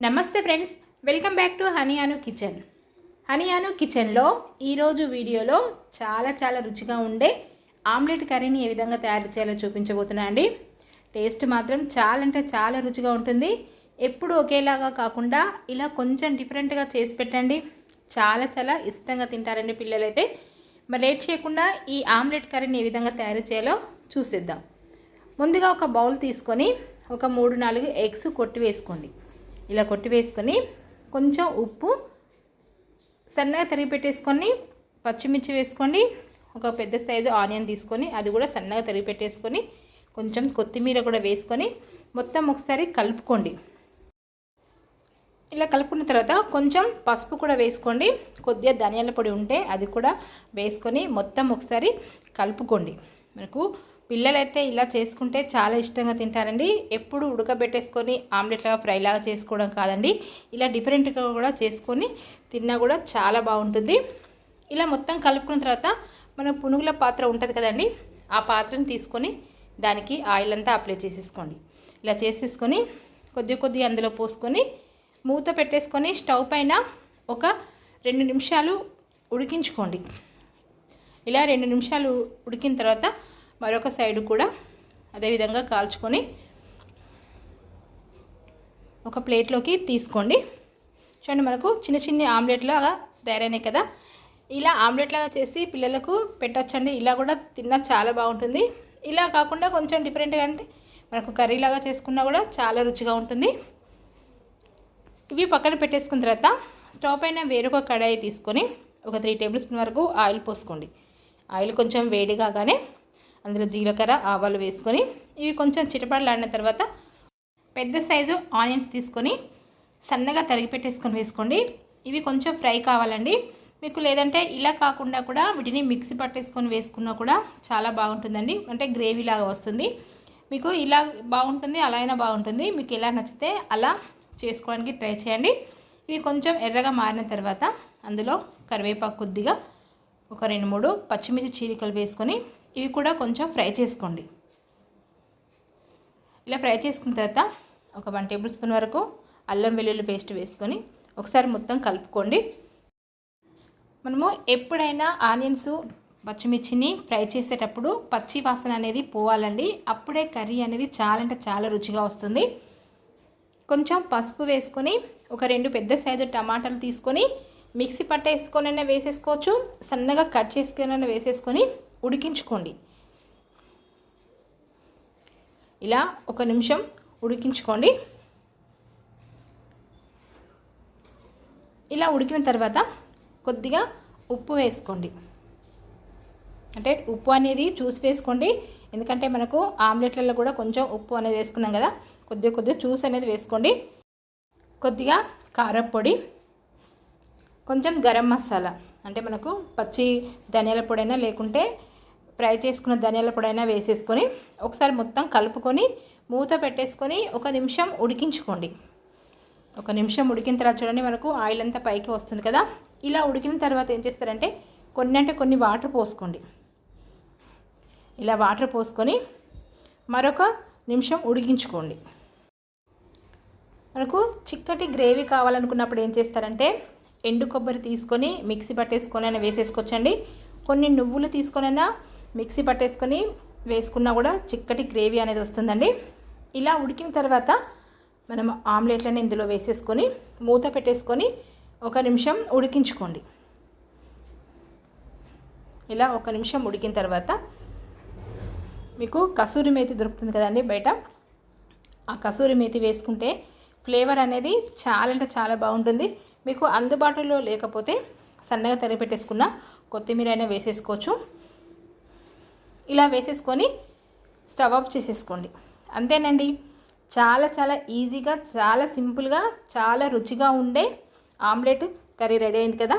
నమస్తే friends welcome back to Haniyanu kitchen. Haniyanu కిచెన్లో ఈరోజు వీడియోలో చాలా చాలా రుచిగా ఉండే ఆమ్లెట్ కర్రీని ఏ విధంగా తయారు చేయాలో చూపించబోతున్నా అండి. టేస్ట్ మాత్రం చాలా అంటే చాలా రుచిగా ఉంటుంది. ఎప్పుడు ఒకేలాగా కాకుండా ఇలా కొంచెం డిఫరెంట్గా చేసి పెట్టండి. చాలా చాలా ఇష్టంగా తింటారండి పిల్లలైతే. మరి లేట్ చేయకుండా ఈ ఆమ్లెట్ కర్రీని ఏ విధంగా తయారు చేయాలో చూసేద్దాం. ముందుగా ఒక బౌల్ తీసుకొని ఒక మూడు నాలుగు ఎగ్స్ కొట్టి వేసుకోండి. ఇలా కొట్టి వేసుకొని కొంచెం ఉప్పు సన్నగా తరిగి పెట్టేసుకొని పచ్చిమిర్చి వేసుకోండి. ఒక పెద్ద సైజు ఆనియన్ తీసుకొని అది కూడా సన్నగా తరిగి పెట్టేసుకొని కొంచెం కొత్తిమీర కూడా వేసుకొని మొత్తం ఒకసారి కలుపుకోండి. ఇలా కలుపుకున్న తర్వాత కొంచెం పసుపు కూడా వేసుకోండి. కొద్దిగా ధనియాల పొడి ఉంటే అది కూడా వేసుకొని మొత్తం ఒకసారి కలుపుకోండి. మనకు పిల్లలైతే ఇలా చేసుకుంటే చాలా ఇష్టంగా తింటారండి. ఎప్పుడు ఉడకబెట్టేసుకొని ఆమ్లెట్లాగా ఫ్రైలాగా చేసుకోవడం కాదండి. ఇలా డిఫరెంట్గా కూడా చేసుకొని తిన్నా కూడా చాలా బాగుంటుంది. ఇలా మొత్తం కలుపుకున్న తర్వాత మన పునుగుల పాత్ర ఉంటుంది కదండి. ఆ పాత్రను తీసుకొని దానికి ఆయిల్ అంతా అప్లై చేసేసుకోండి. ఇలా చేసేసుకొని కొద్ది కొద్ది అందులో పోసుకొని మూత పెట్టేసుకొని స్టవ్ పైన ఒక రెండు నిమిషాలు ఉడికించుకోండి. ఇలా రెండు నిమిషాలు ఉడికిన తర్వాత మరొక సైడ్ కూడా అదేవిధంగా కాల్చుకొని ఒక ప్లేట్లోకి తీసుకోండి. చూడండి మనకు చిన్న చిన్న ఆమ్లెట్ లాగా తయారైనాయి కదా. ఇలా ఆమ్లెట్ లాగా చేసి పిల్లలకు పెట్టచ్చండి. ఇలా కూడా తిన్నా చాలా బాగుంటుంది. ఇలా కాకుండా కొంచెం డిఫరెంట్గా అంటే మనకు కర్రీ లాగా చేసుకున్నా కూడా చాలా రుచిగా ఉంటుంది. ఇవి పక్కన పెట్టేసుకున్న తర్వాత స్టవ్ పైన వేరొక కడాయి తీసుకొని ఒక త్రీ టేబుల్ స్పూన్ వరకు ఆయిల్ పోసుకోండి. ఆయిల్ కొంచెం వేడి కాగానే అందులో జీలకర్ర ఆవాలు వేసుకొని ఇవి కొంచెం చిటపడలాడిన తర్వాత పెద్ద సైజు ఆనియన్స్ తీసుకొని సన్నగా తరిగి పెట్టేసుకొని వేసుకోండి. ఇవి కొంచెం ఫ్రై కావాలండి. మీకు లేదంటే ఇలా కాకుండా కూడా వీటిని మిక్సీ పట్టేసుకొని వేసుకున్నా కూడా చాలా బాగుంటుందండి. అంటే గ్రేవీ లాగా వస్తుంది. మీకు ఇలా బాగుంటుంది అలా అయినా బాగుంటుంది. మీకు ఎలా నచ్చితే అలా చేసుకోవడానికి ట్రై చేయండి. ఇవి కొంచెం ఎర్రగా మారిన తర్వాత అందులో కరివేపాకు కొద్దిగా ఒక రెండు మూడు పచ్చిమిర్చి చీరికలు వేసుకొని ఇవి కూడా కొంచెం ఫ్రై చేసుకోండి. ఇలా ఫ్రై చేసుకున్న తర్వాత ఒక వన్ టేబుల్ స్పూన్ వరకు అల్లం వెల్లుల్లి పేస్ట్ వేసుకొని ఒకసారి మొత్తం కలుపుకోండి. మనము ఎప్పుడైనా ఆనియన్స్ పచ్చిమిర్చిని ఫ్రై చేసేటప్పుడు పచ్చి వాసన అనేది పోవాలండి. అప్పుడే కర్రీ అనేది చాలా అంటే చాలా రుచిగా వస్తుంది. కొంచెం పసుపు వేసుకొని ఒక రెండు పెద్ద సైజు టమాటాలు తీసుకొని మిక్సీ పట్టేసుకొనైనా వేసేసుకోవచ్చు. సన్నగా కట్ చేసుకొనైనా వేసేసుకొని ఉడికించుకోండి. ఇలా ఒక నిమిషం ఉడికించుకోండి. ఇలా ఉడికిన తర్వాత కొద్దిగా ఉప్పు వేసుకోండి. అంటే ఉప్పు అనేది చూసి వేసుకోండి. ఎందుకంటే మనకు ఆమ్లెట్లలో కూడా కొంచెం ఉప్పు అనేది వేసుకున్నాం కదా కొద్దిగా కొద్దిగా జ్యూస్ అనేది వేసుకోండి. కొద్దిగా కారపొడి కొంచెం గరం మసాలా అంటే మనకు పచ్చి ధనియాల పొడి అయినా లేకుంటే ఫ్రై చేసుకున్న ధనియాల పొడైనా వేసేసుకొని ఒకసారి మొత్తం కలుపుకొని మూత పెట్టేసుకొని ఒక నిమిషం ఉడికించుకోండి. ఒక నిమిషం ఉడికిన తర్వాత చూడండి మనకు ఆయిల్ అంతా పైకి వస్తుంది కదా. ఇలా ఉడికిన తర్వాత ఏం చేస్తారంటే కొన్ని అంటే కొన్ని వాటర్ పోసుకోండి. ఇలా వాటర్ పోసుకొని మరొక నిమిషం ఉడికించుకోండి. మనకు చిక్కటి గ్రేవీ కావాలనుకున్నప్పుడు ఏం చేస్తారంటే ఎండు కొబ్బరి తీసుకొని మిక్సీ పట్టేసుకొని అయినా వేసేసుకోవచ్చండి. కొన్ని నువ్వులు తీసుకొనైనా మిక్సీ పట్టేసుకొని వేసుకున్నా కూడా చిక్కటి గ్రేవీ అనేది వస్తుందండి. ఇలా ఉడికిన తర్వాత మనం ఆమ్లెట్లను ఇందులో వేసేసుకొని మూత పెట్టేసుకొని ఒక నిమిషం ఉడికించుకోండి. ఇలా ఒక నిమిషం ఉడికిన తర్వాత మీకు కసూరి మేతి దొరుకుతుంది కదండి బయట. ఆ కసూరి మేతి వేసుకుంటే ఫ్లేవర్ అనేది చాలా అంటే చాలా బాగుంటుంది. మీకు అందుబాటులో లేకపోతే సన్నగా తరిగి పెట్టేసుకున్న కొత్తిమీర అయినా వేసేసుకోవచ్చు. ఇలా వేసేసుకొని స్టవ్ ఆఫ్ చేసేసుకోండి. అంతేనండి. చాలా చాలా ఈజీగా చాలా సింపుల్గా చాలా రుచిగా ఉండే ఆమ్లెట్ కర్రీ రెడీ అయింది కదా.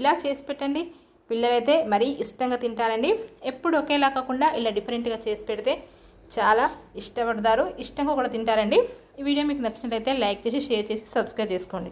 ఇలా చేసి పెట్టండి. పిల్లలైతే మరీ ఇష్టంగా తింటారండి. ఎప్పుడు ఒకేలా కాకుండా ఇలా డిఫరెంట్గా చేసి పెడితే చాలా ఇష్టపడతారు. ఇష్టంగా కూడా తింటారండి. ఈ వీడియో మీకు నచ్చినట్లయితే లైక్ చేసి షేర్ చేసి సబ్స్క్రైబ్ చేసుకోండి.